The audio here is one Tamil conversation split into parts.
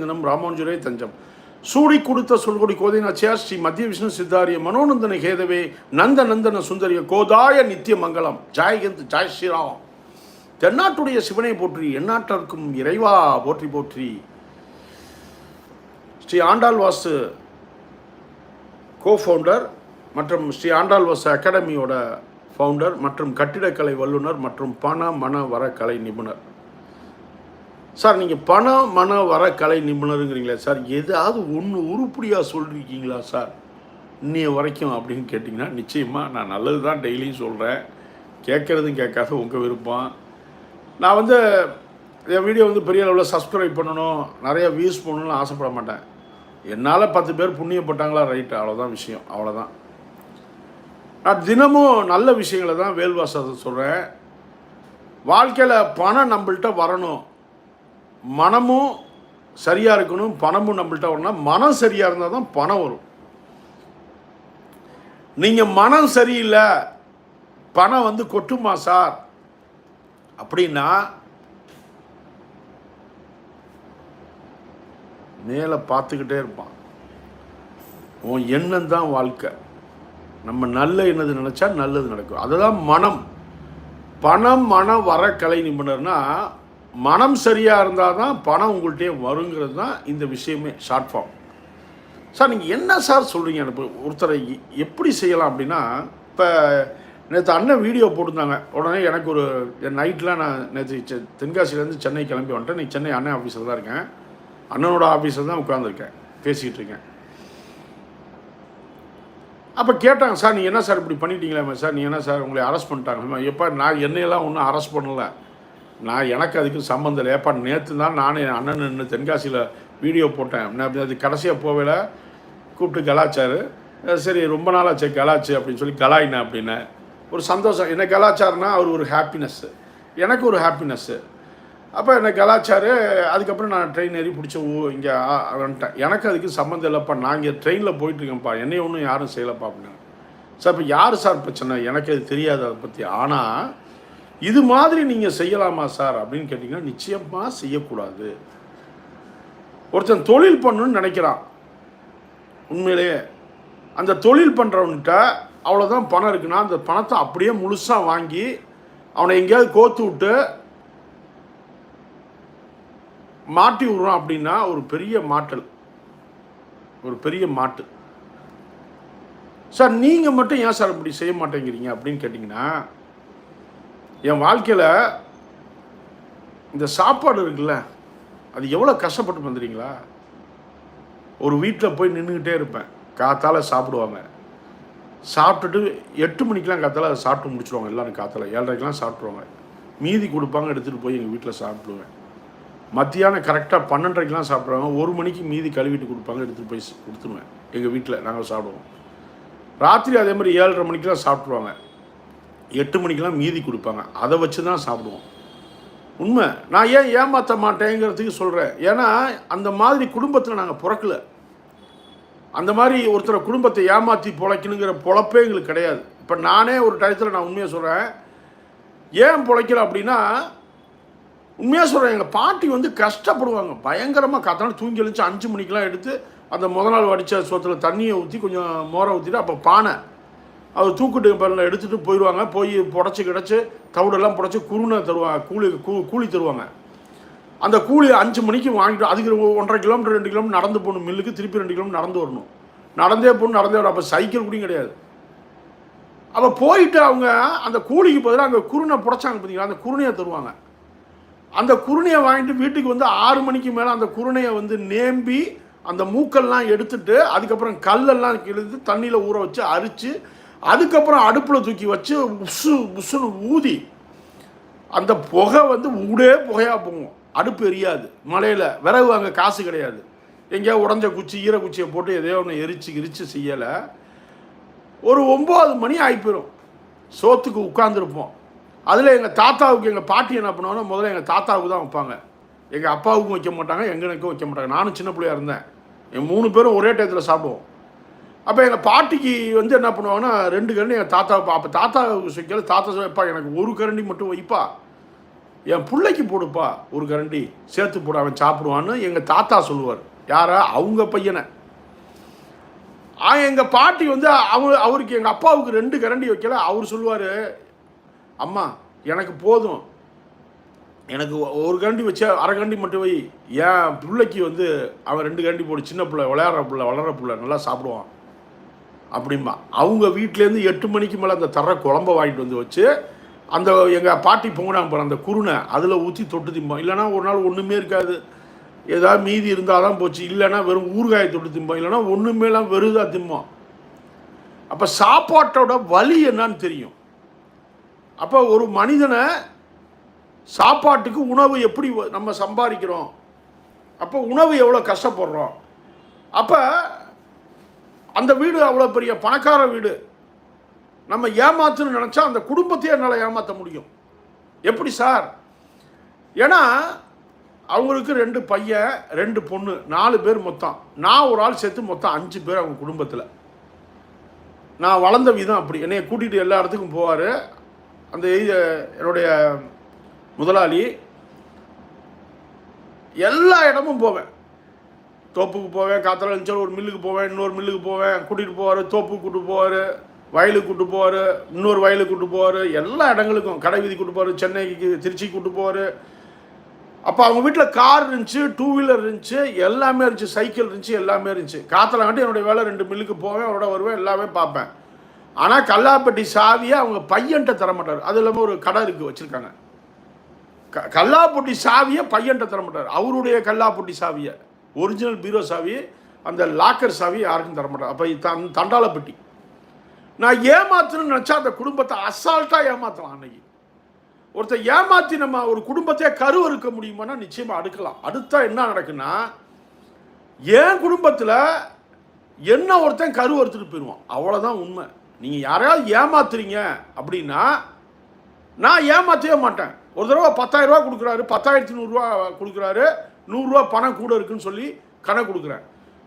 தினம் ராமானுஜரே தஞ்சம். சூடி கொடுத்த சொல்கொடி கோதைநாச்சியா ஸ்ரீ மத்திய விஷ்ணு சித்தாரிய மனோநந்தன கேதவே நந்த நந்தன சுந்தரிய கோதாய நித்திய மங்கலம் ஜாய்கந்த் ஜாய் ஸ்ரீராம். தென்னாட்டுடைய சிவனை போற்றி எந்நாட்டிற்கும் இறைவா போற்றி போற்றி. ஸ்ரீ ஆண்டாள் வாசு கோ ஃபவுண்டர் மற்றும் ஸ்ரீ ஆண்டாள் வாசு அகாடமியோட ஃபவுண்டர் மற்றும் கட்டிடக்கலை வல்லுநர் மற்றும் பண மன வர கலை நிபுணர். சார் நீங்கள் பணம் மன வர கலை நிபுணருங்கிறீங்களா சார் ஏதாவது ஒன்று உருப்படியாக சொல்லியிருக்கீங்களா சார்? இன்னைய வரைக்கும் அப்படின்னு கேட்டிங்கன்னா நிச்சயமாக நான் நல்லது தான் டெய்லியும் சொல்கிறேன் கேட்குறதும் கேட்காத உங்கள் விருப்பம். நான் வந்து என் வீடியோ வந்து பெரிய அளவில் சப்ஸ்கிரைப் பண்ணணும் நிறைய வியூஸ் பண்ணணும்னு ஆசைப்பட மாட்டேன். என்னால் பத்து பேர் புண்ணியப்பட்டாங்களா ரைட்டு அவ்வளோதான் விஷயம் அவ்வளோதான் நான் தினமும் நல்ல விஷயங்களை தான் வேல்வாசத்தை சொல்கிறேன் வாழ்க்கையில் பணம் நம்மள்கிட்ட வரணும். மனமும் சரியாக இருக்கணும் பணமும் நம்மள்ட்ட வரணும் மனம் சரியாக இருந்தால் தான் பணம் வரும். நீங்கள் மனம் சரியில்லை பணம் வந்து கொட்டுமா சார்? அப்படின்னா மேலே பார்த்துக்கிட்டே இருப்பான். உன் எண்ணம் தான் வாழ்க்கை. நம்ம நல்ல எண்ணது நினச்சா நல்லது நடக்கும். அதுதான் மனம். பணம் மனம் வர கலை நிபுணர்னா மனம் சரியாக இருந்தால் தான் பணம் உங்கள்கிட்டயே வருங்கிறது தான் இந்த விஷயமே ஷார்ட் ஃபார்ம் சார் நீங்கள் என்ன சார் சொல்கிறீங்க எனக்கு ஒருத்தரை எப்படி செய்யலாம் அப்படின்னா இப்போ நேற்று அண்ணன் வீடியோ போட்டிருந்தாங்க. உடனே எனக்கு ஒரு நைட்டில் நான் நேற்று தென்காசிலேருந்து சென்னை கிளம்பி வந்துட்டேன். நீ சென்னை அண்ணன் ஆஃபீஸில் தான் இருக்கேன். அண்ணனோட ஆஃபீஸில் தான் உட்காந்துருக்கேன் பேசிக்கிட்டு இருக்கேன். அப்போ கேட்டாங்க சார் நீ என்ன சார் இப்படி பண்ணிட்டீங்களே சார்? நீ என்ன சார் உங்களை அரெஸ்ட் பண்ணிட்டாங்க எப்போ நான் என்னையெல்லாம் ஒன்றும் அரெஸ்ட் பண்ணலை. நான் எனக்கு அதுக்கு சம்மந்தம் இல்லை. ஏப்பா நேற்று தான் நான் என் அண்ணன் நின்று தென்காசியில் வீடியோ போட்டேன். நான் அது கடைசியாக போவேல கூப்பிட்டு கலாச்சாரு. சரி ரொம்ப நாளாச்சு கலாச்சு அப்படின்னு சொல்லி கலாயினேன் அப்படின்னு. ஒரு சந்தோஷம். என்ன கலாச்சாருனா அவர் ஒரு ஹாப்பினஸ்ஸு எனக்கு ஒரு ஹாப்பினஸ்ஸு அப்போ என்ன கலாச்சாரு அதுக்கப்புறம் நான் ட்ரெயின் ஏறி பிடிச்ச ஊ இங்கே வந்துட்டேன். எனக்கு அதுக்கு சம்மந்தம் இல்லைப்பா. நான் இங்கே ட்ரெயினில் போயிட்டுருக்கேன்ப்பா என்னைய ஒன்றும் யாரும் செய்யலைப்பா அப்படின்னு. சார் இப்போ யார் சார் பிரச்சனை? எனக்கு அது தெரியாது அதை பற்றி ஆனால் இது மாதிரி நீங்கள் செய்யலாமா சார் அப்படின்னு கேட்டிங்கன்னா நிச்சயமாக செய்யக்கூடாது. ஒருத்தன் தொழில் பண்ணணும்னு நினைக்கிறான். உண்மையிலேயே அந்த தொழில் பண்ணுறவன்கிட்ட அவ்வளோதான் பணம் இருக்குன்னா அந்த பணத்தை அப்படியே முழுசாக வாங்கி அவனை எங்கேயாவது கோத்து விட்டு மாட்டி விடுறான் அப்படின்னா ஒரு பெரிய மாட்டல் ஒரு பெரிய மாட்டு சார் நீங்கள் மட்டும் ஏன் சார் இப்படி செய்ய மாட்டேங்கிறீங்க அப்படின்னு கேட்டிங்கன்னா என் வாழ்க்கையில் இந்த சாப்பாடு இருக்குல்ல அது எவ்வளோ கஷ்டப்பட்டு வந்துடுறீங்களா ஒரு வீட்டில் போய் நின்றுக்கிட்டே இருப்பேன். காத்தால் சாப்பிடுவாங்க. சாப்பிட்டுட்டு எட்டு மணிக்கெலாம் காத்தால் அதை சாப்பிட்டு முடிச்சிடுவாங்க எல்லாரும் காத்தால் ஏழரைக்கெலாம் சாப்பிட்ருவாங்க மீதி கொடுப்பாங்க எடுத்துகிட்டு போய் எங்கள் வீட்டில் சாப்பிடுவேன். மத்தியானம் கரெக்டாக பன்னெண்டரைக்கெலாம் சாப்பிடுவாங்க. ஒரு மணிக்கு மீதி கழுவிட்டு கொடுப்பாங்க எடுத்துகிட்டு போய் கொடுத்துருவேன். எங்கள் வீட்டில் நாங்கள் சாப்பிடுவோம். ராத்திரி அதே மாதிரி ஏழரை மணிக்கெலாம் சாப்பிட்ருவாங்க எட்டு மணிக்கெலாம் மீதி கொடுப்பாங்க. அதை வச்சு தான் சாப்பிடுவோம். உண்மை. நான் ஏன் ஏமாற்ற மாட்டேங்கிறதுக்கு சொல்கிறேன் ஏன்னா அந்த மாதிரி குடும்பத்தில் நாங்கள் பிறக்கல. அந்த மாதிரி ஒருத்தரை குடும்பத்தை ஏமாற்றி பிழைக்கணுங்கிற பொழப்பே எங்களுக்கு கிடையாது. இப்போ நானே ஒரு டயத்தில் நான் உண்மையாக சொல்கிறேன் ஏன் பிழைக்கிறேன் அப்படின்னா உண்மையாக சொல்கிறேன் எங்கள் பாட்டி வந்து கஷ்டப்படுவாங்க. பயங்கரமாக காத்தாலும் தூங்கி எழுந்துச்சு அஞ்சு மணிக்கெலாம் எடுத்து அந்த முத நாள் வடித்த சோத்தில் தண்ணியை ஊற்றி கொஞ்சம் மோரை ஊற்றிட்டு அப்போ பானை. அவர் தூக்கிட்டு பரல எடுத்துகிட்டு போயிடுவாங்க போய் புடச்சி கிடச்சி தவிடெல்லாம் புடச்சி குருணை தருவாங்க கூலி கூ கூலி தருவாங்க. அந்த கூலி அஞ்சு மணிக்கு வாங்கிட்டு அதுக்கு ஒன்றரை கிலோமீட்டர் ரெண்டு கிலோமீட்டர் நடந்து போகணும் மில்லுக்கு திருப்பி ரெண்டு கிலோமீட்டர் நடந்து வரணும். நடந்தே போகணும் நடந்தே வரணும். அப்போ சைக்கிள் கூட கிடையாது. அப்போ போயிட்டு அவங்க அந்த கூலிக்கு பதிலாக அங்கே குருணை புடச்சாங்க பார்த்தீங்களா அந்த குருணையை தருவாங்க. அந்த குருணையை வாங்கிட்டு வீட்டுக்கு வந்து ஆறு மணிக்கு மேலே அந்த குருணையை வந்து நேம்பி அந்த மூக்கெல்லாம் எடுத்துட்டு அதுக்கப்புறம் கல்லெல்லாம் கிழிந்து தண்ணியில் ஊற வச்சு அரித்து அதுக்கப்புறம் அடுப்பில் தூக்கி வச்சு உசு உசுன்னு ஊதி அந்த புகை வந்து ஊடே புகையாக போகும். அடுப்பு எரியாது. மலையில் விறகு அங்கே காசு கிடையாது. எங்கேயா உடஞ்ச குச்சி ஈர குச்சியை போட்டு எதையோ ஒன்று எரிச்சு எரிச்சு செய்யலை. ஒரு ஒம்பது மணி ஆகிப்போயிடும் சோத்துக்கு உட்காந்துருப்போம் அதில் எங்கள் தாத்தாவுக்கு எங்கள் பாட்டி என்ன பண்ணுவாங்கன்னா முதல்ல எங்கள் தாத்தாவுக்கு தான் வைப்பாங்க. எங்கள் அப்பாவுக்கும் வைக்க மாட்டாங்க எங்களுக்கும் வைக்க மாட்டாங்க. நானும் சின்ன பிள்ளையா இருந்தேன். என் மூணு பேரும் ஒரே டயத்தில் சாப்பிடுவோம். அப்போ எங்கள் பாட்டிக்கு வந்து என்ன பண்ணுவாங்கன்னா ரெண்டு கரண்டி எங்கள் தாத்தா அப்போ தாத்தாவுக்கு வைக்கல தாத்தா வைப்பா எனக்கு ஒரு கரண்டி மட்டும் வைப்பா. என் பிள்ளைக்கு போடுப்பா ஒரு கரண்டி. சேர்த்து போட அவன் சாப்பிடுவான்னு எங்கள் தாத்தா சொல்லுவார். யாரா? அவங்க பையனை. எங்கள் பாட்டி வந்து அவர் அவருக்கு எங்கள் அப்பாவுக்கு ரெண்டு கரண்டி வைக்கல. அவர் சொல்லுவார் அம்மா எனக்கு போதும். எனக்கு ஒரு கரண்டி வச்சா அரை கரண்டி மட்டும் வை. என் பிள்ளைக்கு வந்து அவன் ரெண்டு கரண்டி போடு. சின்ன பிள்ளை விளையாடுற பிள்ளை வளர்ற பிள்ளை நல்லா சாப்பிடுவான். அப்படிம்பா. அவங்க வீட்டிலேருந்து எட்டு மணிக்கு மேலே அந்த தர குழம்ப வாங்கிட்டு வந்து வச்சு அந்த எங்கள் பாட்டி பொங்கினாங்க போகிற அந்த குருணை அதில் ஊற்றி தொட்டு திம்போம் இல்லைன்னா ஒரு நாள் ஒன்றுமே இருக்காது. ஏதாவது மீதி இருந்தால் தான் போச்சு. இல்லைன்னா வெறும் ஊறுகாயை தொட்டு திம்போம் இல்லைன்னா ஒன்றுமேலாம் வெறுதாக திம்போம் அப்போ சாப்பாட்டோட வலி என்னன்னு தெரியும். அப்போ ஒரு மனிதனை சாப்பாட்டுக்கு உணவு எப்படி வ- நம்ம சம்பாதிக்கிறோம்? அப்போ உணவு எவ்வளோ கஷ்டப்படுறோம்? அப்போ அந்த வீடு அவ்வளோ பெரிய பணக்கார வீடு. நம்ம ஏமாத்துன்னு நினச்சா அந்த குடும்பத்தையே என்னால் ஏமாற்ற முடியும். எப்படி சார்? ஏன்னா அவங்களுக்கு ரெண்டு பையன் ரெண்டு பொண்ணு நாலு பேர் மொத்தம். நான் ஒரு ஆள் சேர்த்து மொத்தம் அஞ்சு பேர் அவங்க குடும்பத்தில். நான் வளர்ந்த விதம் அப்படி. என்னையை கூட்டிகிட்டு எல்லா இடத்துக்கும் போவார். அந்த என்னுடைய முதலாளி. எல்லா இடமும் போவேன். தோப்புக்கு போவேன் காத்தால இருந்துச்சு ஒரு மில்லுக்கு போவேன் இன்னொரு மில்லுக்கு போவேன் கூட்டிகிட்டு போவார் தோப்புக்கு கூட்டு போவார் வயலுக்கு கூட்டு போவார் இன்னொரு வயலுக்கு கூட்டு போவார் எல்லா இடங்களுக்கும் கடை வீதி கூட்டு போவார் சென்னைக்கு திருச்சிக்கு கூட்டு போவார். அப்போ அவங்க வீட்டில் கார் இருந்துச்சு டூ வீலர் இருந்துச்சு எல்லாமே இருந்துச்சு சைக்கிள் இருந்துச்சு எல்லாமே இருந்துச்சு. காத்தல கட்டி என்னுடைய வேலை ரெண்டு மில்லுக்கு போவேன் அவரோட வருவேன் எல்லாமே பார்ப்பேன். ஆனால் கல்லாப்பட்டி சாவியை அவங்க பையன்கிட்ட தரமாட்டார் அது இல்லாமல் ஒரு கடை இருக்குது வச்சுருக்காங்க. க கல்லாப்பட்டி சாவியை பையன்கிட்ட தரமாட்டார் அவருடைய கல்லாப்பட்டி சாவியை. ஒரிஜினல் பீரோ சாவி அந்த லாக்கர் சாவி யாருக்கும் தரமாட்டாங்க அப்போ தன் தண்டாளப்பட்டி நான் ஏமாத்தணும்னு நினச்சா அந்த குடும்பத்தை அசால்ட்டாக ஏமாற்றலாம் அன்னைக்கு. ஒருத்தர் ஏமாற்றி நம்ம ஒரு குடும்பத்தையே கருவறுக்க முடியுமானா நிச்சயமாக அடுக்கலாம். அடுத்தா என்ன நடக்குன்னா என் குடும்பத்தில் என்ன ஒருத்தன் கருவறுத்துட்டு போயிடுவான். அவ்வளோதான் உண்மை. நீங்கள் யாரையாவது ஏமாத்துறீங்க அப்படின்னா நான் ஏமாற்றவே மாட்டேன். ஒரு தடவை பத்தாயிரம் ரூபா கொடுக்குறாரு பத்தாயிரத்தி நூறுரூவா கொடுக்குறாரு நூறுரூவா பணம் கூட இருக்குன்னு சொல்லி கணக்கு கொடுக்குறேன்.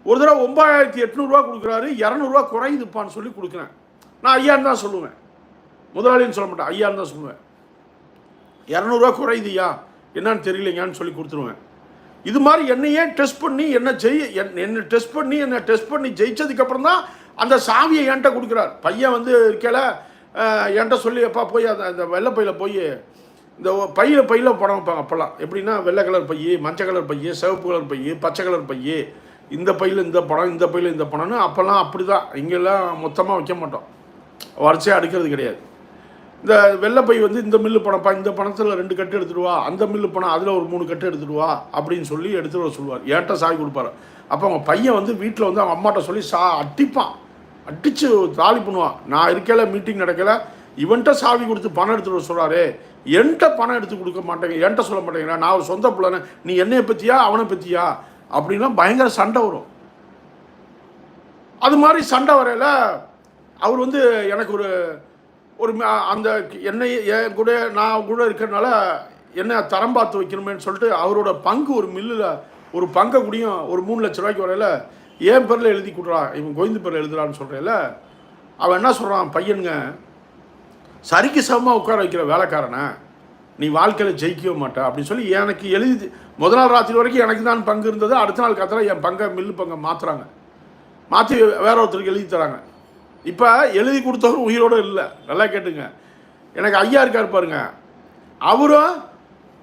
ஒரு தடவை ஒன்பதாயிரத்தி எட்நூறுரூவா கொடுக்குறாரு இரநூறுவா குறையுதுப்பான்னு சொல்லி கொடுக்குறேன். நான் ஐயான்னு தான் சொல்லுவேன். முதலாளின்னு சொல்ல மாட்டேன் ஐயான்னு தான் சொல்லுவேன். இரநூறுவா குறையுதுயா என்னன்னு தெரியலைங்கன்னு சொல்லி கொடுத்துருவேன். இது மாதிரி என்னையே டெஸ்ட் பண்ணி என்ன ஜெய் என்- என்னை டெஸ்ட் பண்ணி என்னை டெஸ்ட் பண்ணி ஜெயிச்சதுக்கப்புறம் தான் அந்த சாவியை என்கிட்ட கொடுக்குறார். பையன் வந்து இருக்கல என்கிட்ட சொல்லி எப்பா போய் அந்த அந்த வெள்ளப்பையில் போய் இந்த பையில பையில படம் வைப்பாங்க அப்போல்லாம் எப்படின்னா வெள்ளை கலர் பைய மஞ்சள் கலர் பைய சிவப்பு கலர் பைய பச்சை கலர் பைய இந்த பையில் இந்த படம் இந்த பையில் இந்த படம்னு அப்போல்லாம் அப்படி தான் இங்கெல்லாம் மொத்தமாக வைக்க மாட்டோம். வரிசையாக அடுக்கிறது கிடையாது. இந்த வெள்ளை பை வந்து இந்த மில்லு பணப்பா இந்த பணத்தில் ரெண்டு கட்டு எடுத்துடுவா அந்த மில்லு பணம் அதில் ஒரு மூணு கட்டு எடுத்துடுவா அப்படின்னு சொல்லி எடுத்துகிட்டு வர சொல்லுவார். ஏன்ட்ட சாவி கொடுப்பாரு. அப்போ அவங்க பையன் வந்து வீட்டில் வந்து அவங்க அம்மாட்ட சொல்லி சா அடிப்பான். அடித்து தாலி பண்ணுவான். நான் இருக்கல மீட்டிங் நடக்கலை இவன்கிட்ட சாவி கொடுத்து பணம் எடுத்துகிட்டு வர சொல்கிறாரு என்கிட்ட பணம் எடுத்து கொடுக்க மாட்டேங்க என்கிட்ட சொல்ல மாட்டேங்கிறா. நான் ஒரு சொந்த பிள்ளைன நீ என்னையை பற்றியா அவனை பற்றியா அப்படின்லாம் பயங்கர சண்டை வரும். அது மாதிரி சண்டை வரையில் அவர் வந்து எனக்கு ஒரு ஒரு அந்த என்னை என் கூட நான் கூட இருக்கிறனால என்ன தரம் பார்த்து வைக்கணுமேன்னு சொல்லிட்டு அவரோட பங்கு ஒரு மில்லில் ஒரு பங்கை கூடியும் ஒரு மூணு லட்ச ரூபாய்க்கு வரையில் என் பேரில் எழுதி கொடுறா. இவன் கோவிந்த பேரில் எழுதுறான்னு சொல்கிறேல அவன் என்ன சொல்கிறான் பையனுங்க சரிக்கு சமமாக உட்கார வைக்கிற வேலைக்காரனா நீ வாழ்க்கையில் ஜெயிக்கவே மாட்ட அப்படின்னு சொல்லி எனக்கு எழுதி முதல் நாள் ராத்திரி வரைக்கும் எனக்கு தான் பங்கு இருந்தது. அடுத்த நாள் கத்தல என் பங்கை மில்லு பங்கை மாற்றுறாங்க மாற்றி வேற ஒருத்தருக்கு எழுதி தராங்க. இப்போ எழுதி கொடுத்தவரும் உயிரோடு இல்லை. நல்லா கேட்டுங்க. எனக்கு ஐயா இருக்கார் பாருங்க. அவரும்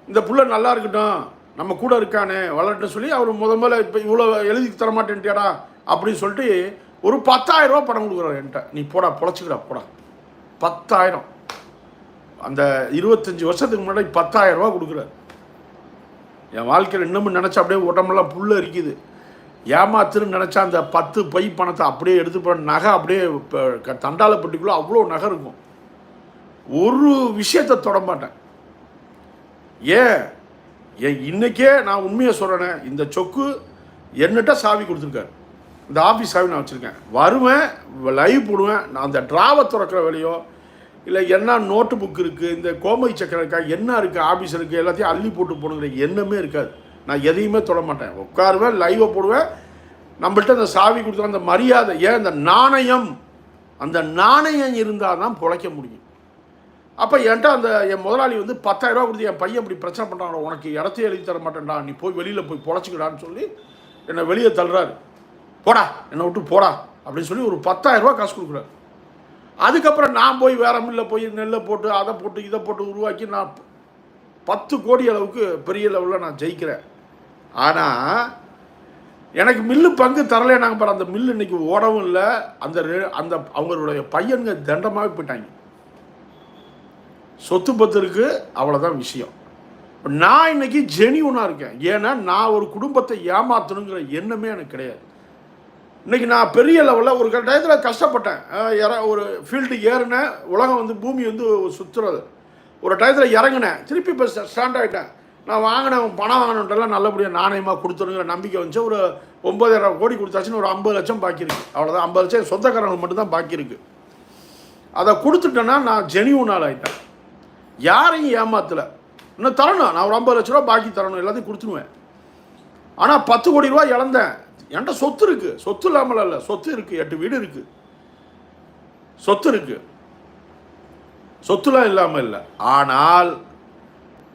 இந்த புள்ள நல்லா இருக்கட்டும் நம்ம கூட இருக்கானே வளரட்டும் சொல்லி அவர் முத முதல்ல இப்போ இவ்வளோ எழுதி தர மாட்டேன்ட்டியாடா அப்படின்னு சொல்லிட்டு ஒரு பத்தாயிரம் ரூபா பணம் கொடுக்குறாரு என்கிட்ட. நீ போடா பொழைச்சிக்கடா போடா. பத்தாயிரம். அந்த இருபத்தஞ்சி வருஷத்துக்கு முன்னாடி பத்தாயிரம் ரூபா கொடுக்குறாரு. என் வாழ்க்கையில் இன்னமும் நினச்சா அப்படியே உடம்பெல்லாம் புல்லு இருக்குது ஏமாத்துன்னு நினச்சா அந்த பத்து பை பணத்தை அப்படியே எடுத்து போன நகை அப்படியே இப்போ க- தண்டாலப்பட்டிக்குள்ளே அவ்வளோ நகை இருக்கும். ஒரு விஷயத்தை தொட மாட்டேன். ஏன்? ஏன் இன்னைக்கே நான் உண்மையை சொல்கிறேனே இந்த சொக்கு என்னட்ட சாவி கொடுத்துருக்காரு. இந்த ஆஃபீஸ் சாவி நான் வச்சுருக்கேன். வருவேன் லைவ் போடுவேன். நான் அந்த ட்ராவை திறக்கிற வேலையோ இல்லை என்ன நோட்டு புக் இருக்குது இந்த கோமை சக்கரம் இருக்கா என்ன இருக்குது ஆஃபீஸ் இருக்குது எல்லாத்தையும் அள்ளி போட்டு போடுங்கிற எண்ணமே இருக்காது. நான் எதையுமே தொட மாட்டேன். உட்காருவேன் லைவை போடுவேன். நம்மள்ட்ட அந்த சாவி கொடுத்த அந்த மரியாதை ஏன் அந்த நாணயம்? அந்த நாணயம் இருந்தால் தான் பிழைக்க முடியும். அப்போ என்கிட்ட அந்த என் முதலாளி வந்து பத்தாயிரரூபா கொடுத்து என் பையன் இப்படி பிரச்சனை பண்ணுறாங்க உனக்கு இடத்தையே எழுதி தர மாட்டேன்டா நீ போய் வெளியில் போய் பொழைச்சிக்கடான்னு சொல்லி என்னை வெளியே தள்ளுறாரு. போடா என்னை விட்டு போடா அப்படின்னு சொல்லி ஒரு பத்தாயிரரூபா காசு கொடுக்குறாரு. அதுக்கப்புறம் நான் போய் வேற மில்லில் போய் நெல்லை போட்டு அதை போட்டு இதை போட்டு உருவாக்கி நான் பத்து கோடி அளவுக்கு பெரிய லெவலில் நான் ஜெயிக்கிறேன். ஆனால் எனக்கு மில்லு பங்கு தரலைனாங்க பாரு அந்த மில்லு இன்னைக்கு ஓடவும் இல்லை. அந்த அந்த அவங்களுடைய பையனுங்க தண்டமாகவே போயிட்டாங்க. சொத்து பத்து இருக்கு அவ்வளோதான் விஷயம். நான் இன்னைக்கு ஜெனியூனாக இருக்கேன். ஏன்னா நான் ஒரு குடும்பத்தை ஏமாத்தணுங்கிற எண்ணமே எனக்கு கிடையாது. இன்றைக்கி நான் பெரிய லெவலில் ஒரு டயத்தில் கஷ்டப்பட்டேன். இற- ஒரு ஃபீல்டு ஏறினேன். உலகம் வந்து பூமி வந்து சுற்றுறது ஒரு டயத்தில் இறங்கினேன். திருப்பி இப்போ ஸ்டாண்ட் ஆகிட்டேன் நான் வாங்கினேன் பணம் வாங்கினோன்றெல்லாம் நல்லபடியாக நாணயமாக கொடுத்துருங்கிற நம்பிக்கை வந்துச்சு. ஒரு ஒம்பதாயிரம் கோடி கொடுத்தாச்சுன்னு ஒரு ஐம்பது லட்சம் பாக்கி அவ்வளோதான் ஐம்பது லட்சம் சொந்தக்காரங்களுக்கு மட்டும்தான் பாக்கி இருக்கு. அதை கொடுத்துட்டேன்னா நான் ஜெனியூனால் ஆகிட்டேன் யாரையும் ஏமாத்தலை. இன்னும் தரணும். நான் ஒரு ஐம்பது லட்ச ரூபா பாக்கி தரணும். எல்லாத்தையும் கொடுத்துருவேன் ஆனால் பத்து கோடி ரூபா இழந்தேன். என்கிட்ட சொத்து இருக்கு. சொத்து இல்லாமல் இல்லை சொத்து இருக்கு. எட்டு வீடு இருக்கு. சொத்து இருக்கு. சொத்துலாம் இல்லாமல் இல்லை. ஆனால்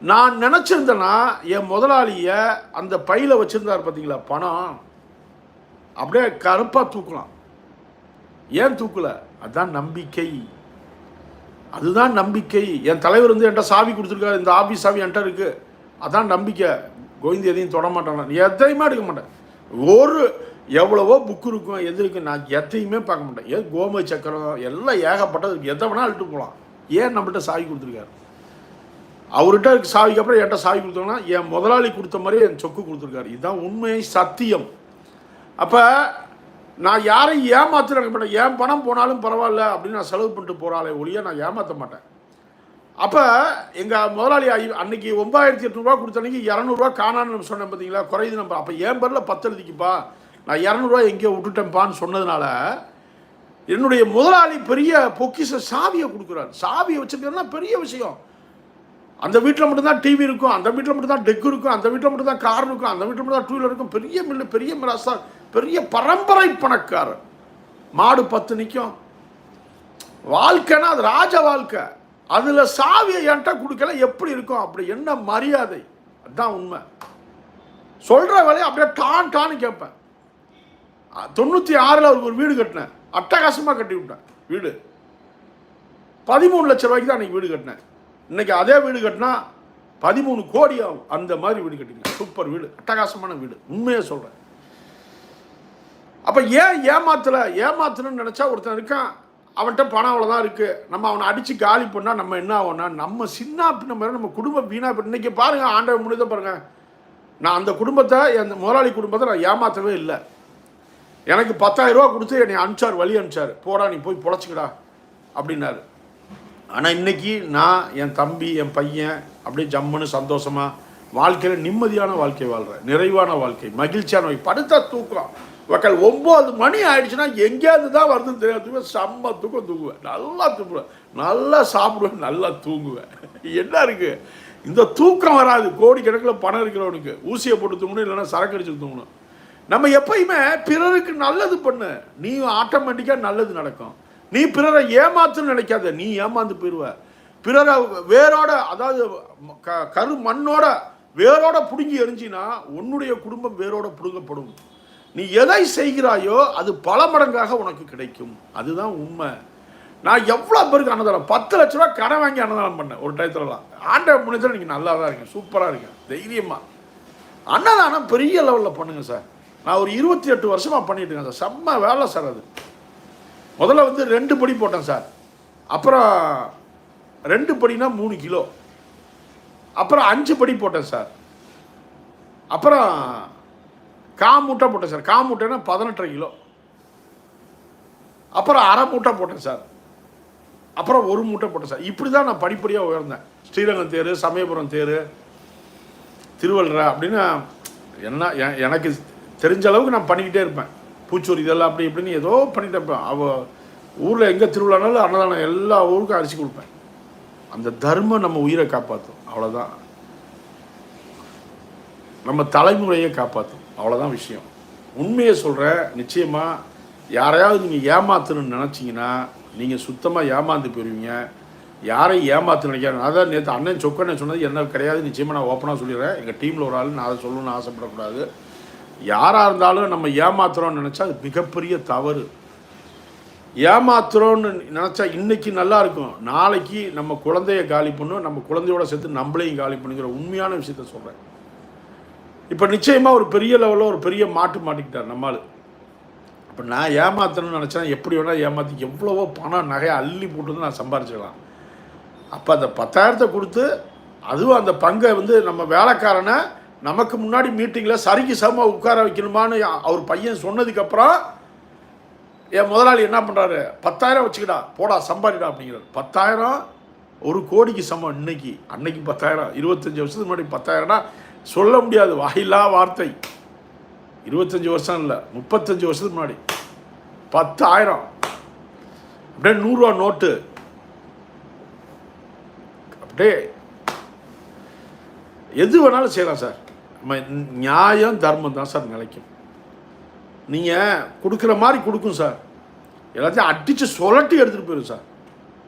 நான் நினச்சிருந்தேன்னா என் முதலாளிய அந்த பையில் வச்சிருந்தார் பார்த்தீங்களா பணம். அப்படியே கருப்பாக தூக்கலாம் ஏன் தூக்கல? அதான் நம்பிக்கை. அதுதான் நம்பிக்கை. என் தலைவர் வந்து என்கிட்ட சாவி கொடுத்துருக்காரு. இந்த ஆஃபீஸ் சாவி என்கிட்ட இருக்கு. அதான் நம்பிக்கை. கோவிந்த் எதையும் தொட மாட்டேன்? எதையுமே எடுக்க மாட்டேன். ஒரு எவ்வளவோ புக்கு இருக்கும் எது இருக்கும் நான் எத்தையுமே பார்க்க மாட்டேன். ஏன் கோமதி சக்கரம் எல்லாம் ஏகப்பட்டது எதை வேணாலும் அழுட்டு போகலாம். ஏன் நம்மகிட்ட சாவி கொடுத்துருக்காரு? அவர்கிட்ட சாவிக்கு அப்புறம் என்கிட்ட சாவி கொடுத்தோம்னா என் முதலாளி கொடுத்த மாதிரி என் சொக்கு கொடுத்துருக்காரு. இதுதான் உண்மை சத்தியம். அப்போ நான் யாரையும் ஏமாத்துறேன் மாட்டேன் என் பணம் போனாலும் பரவாயில்ல அப்படின்னு நான் செலவு பண்ணிட்டு போகிறாளே ஒழிய நான் ஏமாற்ற மாட்டேன். அப்போ எங்கள் முதலாளி அன்னைக்கு ஒன்பதாயிரத்தி எட்நூறுபா கொடுத்த அன்னைக்கு இரநூறுவா காணான்னு சொன்னேன் பார்த்தீங்களா குறையுது நம்ம. அப்போ ஏன் பேரில் பத்து எழுதிக்குப்பா. நான் இரநூறுவா எங்கேயோ விட்டுட்டேன்ப்பான்னு சொன்னதுனால என்னுடைய முதலாளி பெரிய பொக்கிச சாவியை கொடுக்குறாரு. சாவியை வச்சிருக்கிறதுனா பெரிய விஷயம். அந்த வீட்டில் மட்டும்தான் டிவி இருக்கும் அந்த வீட்டில் மட்டும்தான் டெக் இருக்கும் அந்த வீட்டில் மட்டும்தான் கார் இருக்கும் அந்த வீட்டில் மட்டும்தான் டூ வீலர் இருக்கும். பெரிய மில்லு பெரிய மிராசா பெரிய பரம்பரை பணக்காரர். மாடு பத்து நிற்கும் வாழ்க்கைன்னா அது ராஜ வாழ்க்கை. அதில் சாவியை என்கிட்ட கொடுக்கல எப்படி இருக்கும்? அப்படி என்ன மரியாதை? அதுதான் உண்மை. சொல்கிற வேலையை அப்படியே டான் டான்னு கேட்பேன். தொண்ணூற்றி ஆறில் அவருக்கு ஒரு வீடு கட்டினேன். அட்டகாசமாக கட்டி விட்டேன் வீடு. பதிமூணு லட்ச ரூபாய்க்கு தான் அன்றைக்கி வீடு கட்டினேன். இன்னைக்கு அதே வீடு கட்டினா பதிமூணு கோடி ஆகும். அந்த மாதிரி வீடு கட்டிங்க சூப்பர் வீடு அட்டகாசமான வீடு. உண்மையாக சொல்கிறேன் அப்போ ஏன் ஏமாத்தலை? ஏமாத்தணும்னு நினச்சா ஒருத்தன் இருக்கான். அவன்கிட்ட பணம் அவ்வளோதான் இருக்குது நம்ம அவனை அடித்து காலி பண்ணால் நம்ம என்ன ஆகும்னா நம்ம சின்ன பின்ன மாதிரி நம்ம குடும்பம் வீணாக இன்றைக்கி பாருங்கள் ஆண்டவன் முடித பாருங்கள் நான் அந்த குடும்பத்தை என் முதலாளி குடும்பத்தை நான் ஏமாற்றவே இல்லை. எனக்கு பத்தாயிரரூவா கொடுத்து என்னை அனுப்பிச்சார் வழி அனுப்பிச்சார். போடா நீ போய் பொழைச்சிக்கடா அப்படின்னாரு. ஆனால் இன்னைக்கு நான் என் தம்பி என் பையன் அப்படியே ஜம்முன்னு சந்தோஷமாக வாழ்க்கையில் நிம்மதியான வாழ்க்கை வாழ்கிறேன் நிறைவான வாழ்க்கை மகிழ்ச்சியான வாழ்க்கை. படுத்தா தூக்கம். மக்கள் ஒம்பது மணி ஆயிடுச்சுன்னா எங்கேயாவது தான் வருதுன்னு தெரியாது. தூங்குவேன் செம்ம தூக்கம் தூங்குவேன். நல்லா தூங்குவேன். நல்லா சாப்பிடுவேன் நல்லா தூங்குவேன். என்ன இருக்குது இந்த தூக்கம் வராது. கோடிக்கணக்கில் பணம் இருக்கிறவனுக்கு. ஊசியை போட்டு தூங்கணும் இல்லைன்னா சரக்கு அடிச்சு தூங்கணும். நம்ம எப்பயுமே பிறருக்கு நல்லது பண்ணு. நீ ஆட்டோமேட்டிக்காக நல்லது நடக்கும். நீ பிறரை ஏமாத்துன்னு நினைக்காத. நீ ஏமாந்து போயிடுவ பிறரை வேரோட அதாவது க- கரு மண்ணோட வேரோட பிடுங்கி எரிஞ்சினா உன்னுடைய குடும்பம் வேரோட பிடுங்கப்படும். நீ எதை செய்கிறாயோ அது பல மடங்காக உனக்கு கிடைக்கும். அதுதான் உண்மை. நான் எவ்வளோ பேருக்கு அன்னதானம் பத்து லட்ச ரூபா கடன் வாங்கி அன்னதானம் பண்ணேன் ஒரு டயத்துலலாம் ஆண்ட முன்னத்தில் நீங்கள் நல்லா தான் இருக்கீங்க சூப்பராக இருக்கீங்க. தைரியமாக அன்னதானம் பெரிய லெவலில் பண்ணுங்கள் சார். நான் ஒரு இருபத்தி எட்டு வருஷமாக பண்ணிட்டு இருக்கேன் சார். செம்ம வேலை சார் அது. முதல்ல வந்து ரெண்டு படி போட்டேன் சார். அப்புறம் ரெண்டு படினா மூணு கிலோ. அப்புறம் அஞ்சு படி போட்டேன் சார். அப்புறம் கா மூட்டை போட்டேன் சார். கா மூட்டைன்னா பதினெட்டரை கிலோ. அப்புறம் அரை மூட்டை போட்டேன் சார். அப்புறம் ஒரு மூட்டை போட்டேன் சார். இப்படி தான் நான் படிப்படியாக உயர்ந்தேன். ஸ்ரீரங்கம் தேர் சமயபுரம் தேர் திருவள்ளுவர் அப்படின்னு என்ன எனக்கு தெரிஞ்ச அளவுக்கு நான் பண்ணிக்கிட்டே இருப்பேன். பூச்சூர் இதெல்லாம் அப்படி இப்படின்னு ஏதோ பண்ணிட்டு இருப்பேன். அவ ஊரில் எங்கே திருவிழானாலும் அன்னதானம் எல்லா ஊருக்கும் அரிசி கொடுப்பேன். அந்த தர்மம் நம்ம உயிரை காப்பாற்றும் அவ்வளோதான் நம்ம தலைமுறையை காப்பாற்றும் அவ்வளோதான் விஷயம். உண்மையை சொல்கிறேன் நிச்சயமாக யாரையாவது நீங்கள் ஏமாத்தணும்னு நினச்சிங்கன்னா நீங்கள் சுத்தமாக ஏமாந்து போயிருவீங்க. யாரை ஏமாத்து நினைக்கிறேன் அதான் நேற்று அண்ணன் சொக்கண்ணன் சொன்னது என்ன கிடையாது நிச்சயமாக நான் ஓப்பனாக சொல்லிடுறேன். எங்கள் டீமில் ஒரு ஆள் நான் அதை சொல்லணும்னு ஆசைப்படக்கூடாது. யாராக இருந்தாலும் நம்ம ஏமாத்துறோம்னு நினச்சா அது மிகப்பெரிய தவறு. ஏமாத்துறோன்னு நினச்சா இன்றைக்கி நல்லா இருக்கும். நாளைக்கு நம்ம குழந்தைய காலி பண்ணும் நம்ம குழந்தையோட சேர்த்து நம்மளையும் காலி பண்ணுங்கிற உண்மையான விஷயத்த சொல்கிறேன் இப்போ நிச்சயமாக ஒரு பெரிய லெவலில் ஒரு பெரிய மாட்டு மாட்டிக்கிட்டார் நம்மால். இப்போ நான் ஏமாத்தணும்னு நினச்சேன் எப்படி வேணால் ஏமாற்றி எவ்வளவோ பணம் நகையை அள்ளி போட்டு வந்து நான் சம்பாரிச்சிக்கலாம். அப்போ அந்த பத்தாயிரத்தை கொடுத்து அதுவும் அந்த பங்கை வந்து நம்ம வேலைக்காரனை நமக்கு முன்னாடி மீட்டிங்கில் சரிக்கு சமமாக உட்கார வைக்கணுமான்னு அவர் பையன் சொன்னதுக்கப்புறம் என் முதலாளி என்ன பண்ணுறாரு பத்தாயிரம் வச்சுக்கிடா போடா சம்பாதிடா அப்படிங்கிறார். பத்தாயிரம் ஒரு கோடிக்கு சமம் இன்னைக்கு. அன்னைக்கு பத்தாயிரம். இருபத்தஞ்சி வருஷத்துக்கு முன்னாடி பத்தாயிரம்னா சொல்ல முடியாது. வாயில்லா வார்த்தை. இருபத்தஞ்சி வருஷம் இல்லை முப்பத்தஞ்சு வருஷத்துக்கு முன்னாடி. பத்தாயிரம். அப்படியே நூறுரூவா நோட்டு. அப்படியே எது வேணாலும் செய்யலாம் சார். நம்ம நியாயம் தர்மம் தான் சார் நிலைக்கும். நீங்கள் கொடுக்குற மாதிரி கொடுக்கும் சார். எல்லாத்தையும் அடித்து சொலட்டி எடுத்துகிட்டு போயிடும் சார்.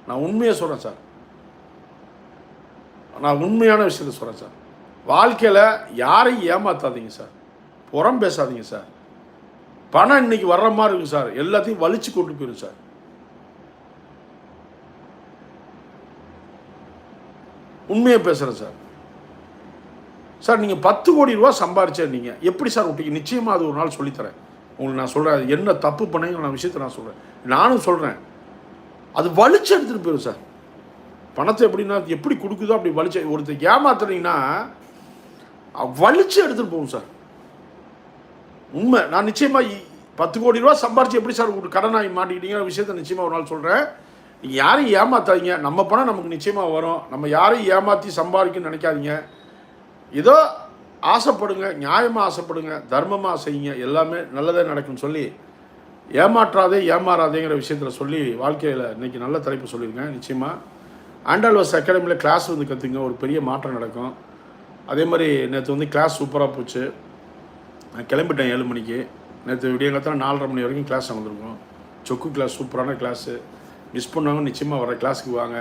நான் உண்மையை சொல்கிறேன் சார். நான் உண்மையான விஷயத்த சொல்கிறேன் சார். வாழ்க்கையில் யாரையும் ஏமாற்றாதீங்க சார். புறம் பேசாதீங்க சார். பணம் இன்னைக்கு வர்ற மாதிரி இருக்குது சார். எல்லாத்தையும் வலிச்சு கொண்டு போயிடும் சார். உண்மையை பேசுகிறேன் சார். சார் நீங்கள் பத்து கோடி ரூபா சம்பாரிச்சேன் நீங்கள் எப்படி சார் விட்டீங்க நிச்சயமாக அது ஒரு நாள் சொல்லித்தரேன். உங்களுக்கு நான் சொல்கிறேன் என்ன தப்பு பண்ணுங்க நான் விஷயத்தை நான் சொல்கிறேன் நானும் சொல்கிறேன் அது வலிச்சு எடுத்துகிட்டு போயிடும் சார். பணத்தை எப்படின்னா அது எப்படி கொடுக்குதோ அப்படி வலிச்சு. ஒருத்தர் ஏமாத்துறீங்கன்னா வலிச்சு எடுத்துகிட்டு போகும் சார். உண்மை. நான் நிச்சயமாக பத்து கோடி ரூபா சம்பாரிச்சு எப்படி சார் உங்களுக்கு கடனாகி மாட்டிக்கிட்டீங்க விஷயத்த நிச்சயமாக ஒரு நாள் சொல்கிறேன் நீங்கள் யாரையும் ஏமாத்தாதீங்க. நம்ம பணம் நமக்கு நிச்சயமாக வரும். நம்ம யாரையும் ஏமாற்றி சம்பாதிக்கணும்னு நினைக்காதீங்க. ஏதோ ஆசைப்படுங்க நியாயமாக ஆசைப்படுங்க தர்மமாக செய்யுங்க. எல்லாமே நல்லதே நடக்கும்னு சொல்லி ஏமாற்றாதே ஏமாறாதேங்கிற விஷயத்தில் சொல்லி வாழ்க்கையில் இன்றைக்கி நல்ல தலைப்பு சொல்லியிருக்கேன். நிச்சயமாக ஆண்டால்வாஸ் அகாடமியில் கிளாஸ் வந்து கற்றுங்க ஒரு பெரிய மாற்றம் நடக்கும். அதே மாதிரி நேற்று வந்து கிளாஸ் சூப்பராக போச்சு. நான் கிளம்பிட்டேன் ஏழு மணிக்கு. நேற்று விடியங்காலத்தில் நாலரை மணி வரைக்கும் கிளாஸ் வந்திருக்கோம். சொக்கு கிளாஸ் சூப்பரான கிளாஸு மிஸ் பண்ணவங்க நிச்சயமாக வர கிளாஸுக்கு வாங்க.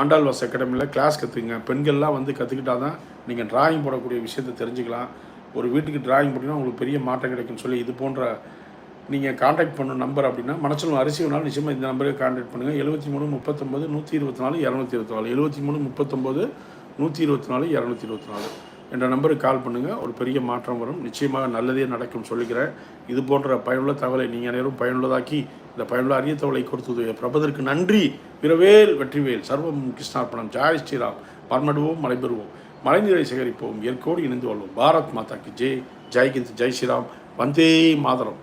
ஆண்டாள்வாஸ் அகாடமியில் கிளாஸ் கற்றுக்குங்க பெண்கள்லாம் வந்து கற்றுக்கிட்டா தான் நீங்கள் டிராயிங் போடக்கூடிய விஷயத்தை தெரிஞ்சுக்கலாம். ஒரு வீட்டுக்கு டிராயிங் போட்டிங்கன்னா உங்களுக்கு பெரிய மாற்றம் கிடைக்கும்னு சொல்லி இது போன்ற நீங்கள் காண்டாக்ட் பண்ண நம்பர் அப்படின்னா மனசில் அரிசி வேணாலும் நிச்சயமாக இந்த நம்பருக்கு காண்டாக்ட் பண்ணுங்கள் எழுபத்தி மூணு முப்பத்தொம்பது நூற்றி இருபத்தி நாலு இரநூத்தி இருபத்தி நாலு. எழுபத்தி மூணு முப்பத்தொம்பது நூற்றி இருபத்தி நாலு இரநூத்தி இருபத்தி நாலு. என்ற நம்பருக்கு கால் பண்ணுங்கள் ஒரு பெரிய மாற்றம் வரும். நிச்சயமாக நல்லதே நடக்கும் சொல்லிக்கிறேன் இது போன்ற பயனுள்ள தகவலை நீங்கள் அனைவரும் பயனுள்ளதாக்கி இந்த பயனுள்ள அரிய தகவலை கொடுத்தது பிரபதற்கு நன்றி. விரவேல் வெற்றிவேல். சர்வம் கிருஷ்ணார்ப்பணம் ஜாய் ஸ்ரீராம். பன்மடுவோம். மலைபெறுவோம். மழைநீரை சேகரிப்போம். இயற்கையோடு இணைந்து வாழ்வோம் பாரத் மாதாக்கு ஜெய் ஜெய்கிந்த் ஜெய் ஸ்ரீராம். வந்தே மாதரம்.